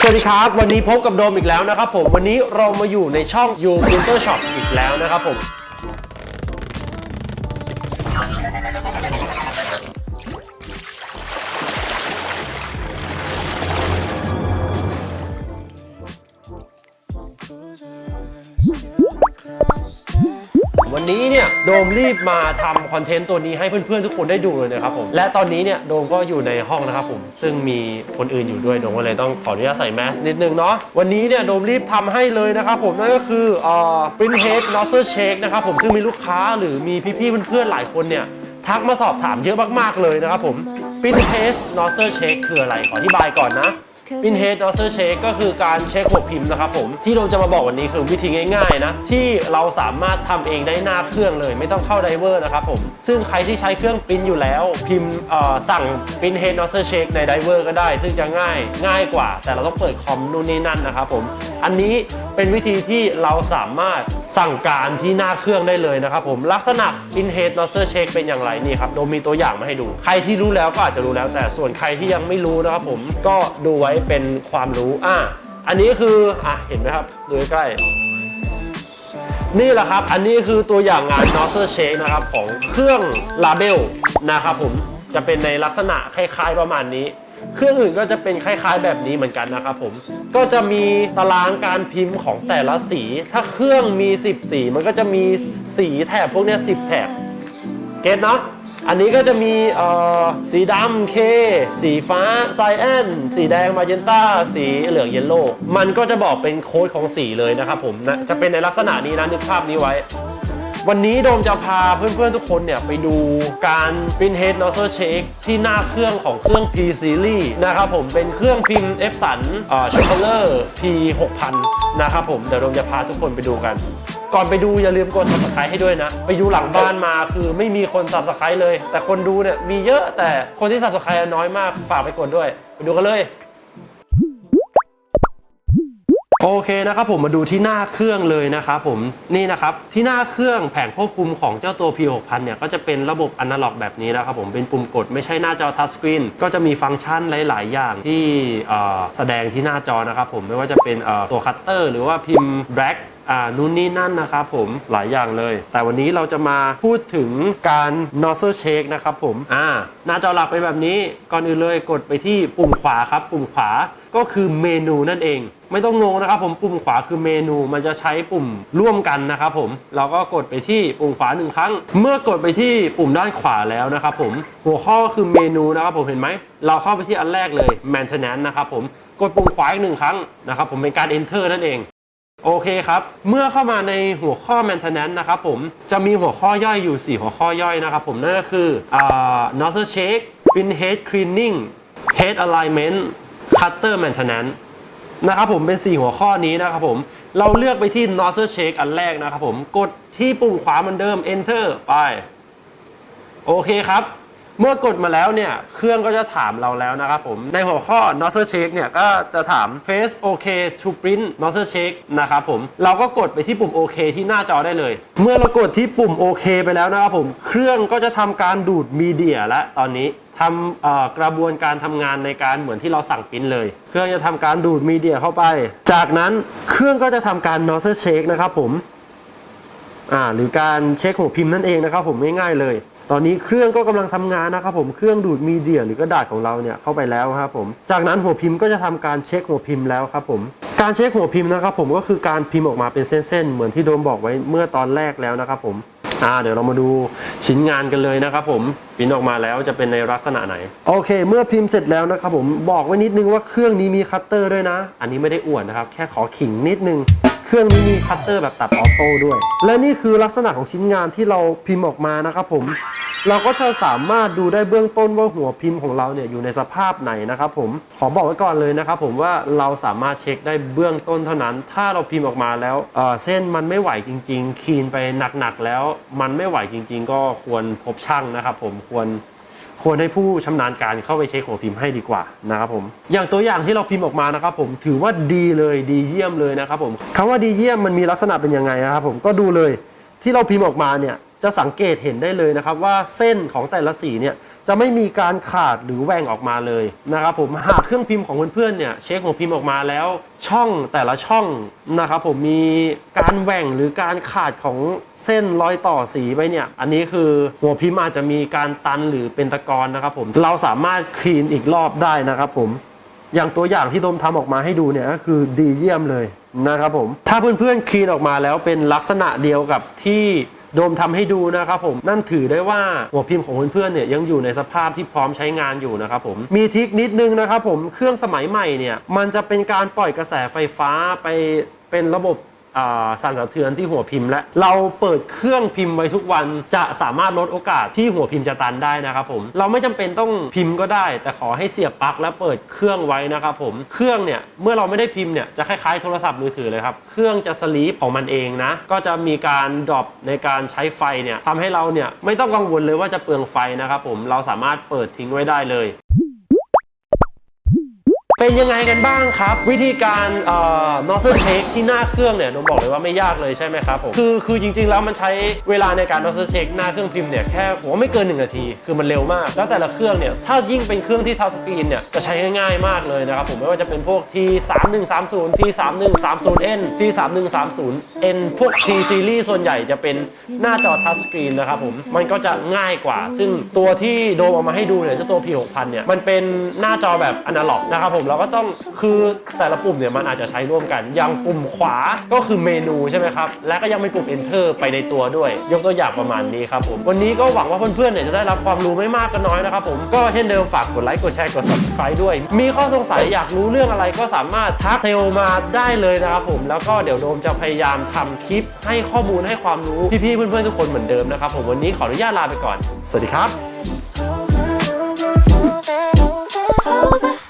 สวัสดีครับ วันนี้พบกับโดมอีกแล้วนะครับผมวันนี้เรามาอยู่ในช่อง You Printer Shop อีกแล้วนะครับผม วันนี้เนี่ยโดมรีบมาทำคอนเทนต์ตัวนี้ให้เพื่อนๆทุกคนได้ดูเลยนะครับผมและตอนนี้เนี่ยโดมก็อยู่ในห้องนะครับผมซึ่งมีคนอื่นอยู่ด้วยโดมก็เลยต้องขออนุญาตใส่แมสนิดนึงเนาะวันนี้เนี่ยโดมรีบทำให้เลยนะครับผมนั่นก็คือเอ่อ print head nozzle shake นะครับผมซึ่งมีลูกค้าหรือมีพี่ๆเพื่อนๆหลายคนเนี่ยทักมาสอบถามเยอะมากๆเลยนะครับผม print head nozzle shake คืออะไรขออธิบายก่อนนะ ปินเฮดนอสเซอร์เชคก็คือการเช็คหัวพิมพ์นะครับผมที่เราจะมาบอกวันนี้คือวิธีง่ายๆนะที่เราสามารถทำเองได้หน้าเครื่องเลยไม่ต้องเข้าไดเวอร์นะครับผมซึ่งใครที่ใช้เครื่องปริ้นอยู่แล้วพิมพ์เอ่อสั่งปินเฮดนอสเซอร์เชคในไดเวอร์ก็ได้ ซึ่งจะง่ายง่ายกว่า แต่เราต้องเปิดคอมนู่นนี่นั่นนะครับผมอันนี้เป็นวิธีที่เราสามารถสั่งการที่หน้าเครื่องได้เลยนะครับผมลักษณะ in head nozzle check เป็นอย่างไรนี่ครับโดมมีตัวอย่างมาให้ดู ใครที่รู้แล้วก็อาจจะรู้แล้ว แต่ส่วนใครที่ยังไม่รู้นะครับผมก็ดูไว้เป็นความรู้อะอันนี้คืออะเห็นไหมครับดูใกล้นี่แหละครับ อันนี้คือตัวอย่างงาน nozzle check นะครับของเครื่อง label นะครับผมจะเป็นในลักษณะคล้ายๆประมาณนี้ เครื่องอื่นก็จะเป็นคล้ายๆแบบนี้เหมือนกันนะครับผม ก็จะมีตารางการพิมพ์ของแต่ละสี ถ้าเครื่องมี 10 สี มันก็จะมีสีแถบพวกนี้10 แถบ เก็ตเนาะ อันนี้ก็จะมีเอ่อสีดำเค สีฟ้าไซแอนสีแดงมาเจนต้า สีเหลืองเยลโล่ มันก็จะบอกเป็นโค้ดของสีเลยนะครับผมนะจะเป็นในลักษณะนี้นะนึกภาพนี้ไว้ วันนี้โดมจะพาเพื่อนๆทุกคนเนี่ยไปดูการ Print Head Nozzle Shake ที่หน้าเครื่องของเครื่อง P Series นะครับผมเป็นเครื่องพิมพ์ F สันช็อกโกเลอร์ P 6000นะครับผมเดี๋ยวโดมจะพาทุกคนไปดูกัน ก่อนไปดูอย่าลืมกด subscribe ให้ด้วยนะ ไปดูหลังบ้านมาคือไม่มีคน subscribe เลย แต่คนดูเนี่ยมีเยอะแต่คนที่ subscribe น้อยมากฝากไปกดด้วย ไปดูกันเลย โอเคนะครับผมมาดูที่หน้าเครื่องเลยนะครับผมนี่นะครับที่หน้าเครื่องแผงควบคุมของเจ้าตัว P6000 เนี่ยก็จะเป็นระบบอนาล็อกแบบนี้นะครับผมเป็นปุ่มกดไม่ใช่หน้าจอทัชสกรีนก็จะมีฟังก์ชันหลาย ๆ อย่างที่แสดงที่หน้าจอนะครับผมไม่ว่าจะเป็นตัวคัตเตอร์หรือว่าพิมพ์แบล็ก อ่านู่นนี่นั่นนะครับผมหลายอย่างเลย แต่วันนี้เราจะมาพูดถึงการ nozzle shake นะครับผมอ่าหน้าจอหลักเป็นแบบนี้ก่อนอื่นเลยกดไปที่ปุ่มขวาครับ ปุ่มขวาก็คือเมนูนั่นเอง ไม่ต้องงงนะครับผมปุ่มขวาคือเมนูมันจะใช้ปุ่มร่วมกันนะครับผมเราก็กดไปที่ปุ่มขวาหนึ่งครั้ง เมื่อกดไปที่ปุ่มด้านขวาแล้วนะครับผมหัวข้อก็คือเมนูนะครับผมเห็นไหมเราเข้าไปที่อันแรกเลย maintenance นะครับผมกดปุ่มขวาอีกหนึ่งครั้งนะครับผมเป็นการ enter นั่นเอง โอเคครับ เมื่อเข้ามาในหัวข้อ maintenance นะครับผม จะมีหัวข้อย่อยอยู่ 4 หัวข้อย่อยนะครับผมนั่นก็คือ nozzle shake pin head cleaning head alignment cutter maintenance นะครับผมเป็น 4 หัวข้อนี้นะครับผม เราเลือกไปที่ nozzle shake อันแรกนะครับผม กดที่ปุ่มขวาเหมือนเดิม enter ไป โอเคครับ เมื่อกดมาแล้วเนี่ยเครื่องก็จะถามเราแล้วนะครับผม ในหัวข้อ nozzle shake เนี่ยก็จะถาม press OK to print nozzle shake นะครับผม เราก็กดไปที่ปุ่ม OK ที่หน้าจอได้เลย เมื่อเรากดที่ปุ่ม OK ไปแล้วนะครับผม เครื่องก็จะทำการดูดมีเดียและตอนนี้ทำกระบวนการทำงานในการเหมือนที่เราสั่งปริ้นเลย เครื่องจะทำการดูดมีเดียเข้าไป จากนั้นเครื่องก็จะทำการ nozzle shake นะครับผมหรือการเช็คหัวพิมพ์นั่นเองนะครับผมง่ายๆเลย ตอนนี้เครื่องก็กำลังทำงานนะครับผมเครื่องดูดมีเดียหรือกระดาษของเราเนี่ยเข้าไปแล้วครับผม จากนั้นหัวพิมพ์ก็จะทำการเช็คหัวพิมพ์แล้วครับผมการเช็คหัวพิมพ์นะครับผมก็คือการพิมพ์ออกมาเป็นเส้นๆเหมือนที่โดมบอกไว้เมื่อตอนแรกแล้วนะครับผม อ่าเดี๋ยวเรามาดูชิ้นงานกันเลยนะครับผมพิมพ์ออกมาแล้วจะเป็นในลักษณะไหน โอเค เมื่อพิมพ์เสร็จแล้วนะครับผมบอกไว้นิดนึงว่าเครื่องนี้มีคัตเตอร์ด้วยนะ อันนี้ไม่ได้อวดนะครับ แค่ขอขิงนิดนึง เครื่องนี้มีคัตเตอร์แบบตัดออโต้ด้วย และนี่คือลักษณะของชิ้นงานที่เราพิมพ์ออกมานะครับผม เราก็จะสามารถดูได้เบื้องต้นว่าหัวพิมพ์ของเราเนี่ยอยู่ในสภาพไหนนะครับผมขอบอกไว้ก่อนเลยนะครับผมว่าเราสามารถเช็คได้เบื้องต้นเท่านั้น ถ้าเราพิมพ์ออกมาแล้วเเส้นมันไม่ไหวจริง ๆ คีนไปหนักๆแล้ว มันไม่ไหวจริง ๆ ก็ควรพบช่างนะครับผมควรควรให้ผู้ชำนาญการเข้าไปเช็คหัวพิมพ์ให้ดีกว่านะครับผมอย่างตัวอย่างที่เราพิมพ์ออกมานะครับผมถือว่าดีเลยดีเยี่ยมเลยนะครับผมคำว่าดีเยี่ยมมันมีลักษณะเป็นยังไงนะครับผมก็ดูเลยที่เราพิมพ์ออกมาเนี่ย จะสังเกตเห็นได้เลยนะครับว่าเส้นของแต่ละสีเนี่ยจะไม่มีการขาดหรือแหว่งออกมาเลยนะครับผมหากเครื่องพิมพ์ของเพื่อนๆเนี่ยเช็คหัวพิมพ์ออกมาแล้วช่องแต่ละช่องนะครับผมมีการแหว่งหรือการขาดของเส้นรอยต่อสีไปเนี่ยอันนี้คือหัวพิมพ์อาจจะมีการตันหรือเป็นตะกอนนะครับผมเราสามารถคลีนอีกรอบได้นะครับผมอย่างตัวอย่างที่โดมทำออกมาให้ดูเนี่ยก็คือดีเยี่ยมเลยนะครับผมถ้าเพื่อนๆคลีนออกมาแล้วเป็นลักษณะเดียวกับที่ โดมทำให้ดูนะครับผมนั่นถือได้ว่าหัวพิมพ์ของเพื่อนๆเนี่ยยังอยู่ในสภาพที่พร้อมใช้งานอยู่นะครับผมมีทิกนิดนึงนะครับผมเครื่องสมัยใหม่เนี่ยมันจะเป็นการปล่อยกระแสไฟฟ้าไปเป็นระบบ สั่นสะเทือนที่หัวพิมพ์และเราเปิดเครื่องพิมพ์ไว้ทุกวันจะสามารถลดโอกาสที่หัวพิมพ์จะตันได้นะครับผมเราไม่จำเป็นต้องพิมพ์ก็ได้ แต่ขอให้เสียบปลั๊กและเปิดเครื่องไว้นะครับผมเครื่องเนี่ยเมื่อเราไม่ได้พิมพ์เนี่ยจะคล้ายๆโทรศัพท์มือถือเลยครับเครื่องจะสลีปของมันเองนะก็จะมีการดรอปในการใช้ไฟเนี่ยทำให้เราเนี่ยไม่ต้องกังวลเลยว่าจะเปลืองไฟนะครับผมเราสามารถเปิดทิ้งไว้ได้เลย เป็นยังไงกันบ้างครับ วิธีการเอ่อ nozzle check ที่หน้าเครื่องเนี่ยนมบอกเลยว่าไม่ยากเลยใช่ไหมครับผมคือคือจริง ๆ แล้วมันใช้เวลาในการ nozzle check หน้าเครื่องพิมพ์เนี่ยแค่ผมว่าไม่เกิน1นาที คือมันเร็วมาก แล้วแต่ละเครื่องเนี่ยถ้ายิ่งเป็นเครื่องที่ทัชสกรีนเนี่ยจะใช้ง่ายๆมากเลยนะครับผมไม่ว่าจะเป็นพวก T 3 1 3 0 T 3 1 3 0 N T 3 1 3 0 N พวก T series ส่วนใหญ่จะเป็นหน้าจอทัชสกรีนนะครับผมมันก็จะง่ายกว่า ซึ่งตัวที่โดมเอามาให้ดูเนี่ยเจ้าตัว P 6 0 0เนี่ยมันเป็นหน้าจอแบบอนาล็อกนะครับผมเราก็ต้องคือแต่ละปุ่มเนี่ยมันอาจจะใช้ร่วมกัน อย่างปุ่มขวาก็คือเมนูใช่ไหมครับ และก็ยังมีปุ่ม enter ไปในตัวด้วย ยกตัวอย่างประมาณนี้ครับผม วันนี้ก็หวังว่าเพื่อนๆเนี่ยจะได้รับความรู้ไม่มากก็น้อยนะครับผมก็เช่นเดิมฝากกดไลค์กดแชร์กด subscribe ด้วย มีข้อสงสัยอยากรู้เรื่องอะไรก็สามารถทักเทลมาได้เลยนะครับผมแล้วก็เดี๋ยวโดมจะพยายามทำคลิป ให้ข้อมูลให้ความรู้พี่ๆเพื่อนๆทุกคนเหมือนเดิมนะครับผมวันนี้ขออนุญาตลาไปก่อน สวัสดีครับ Tell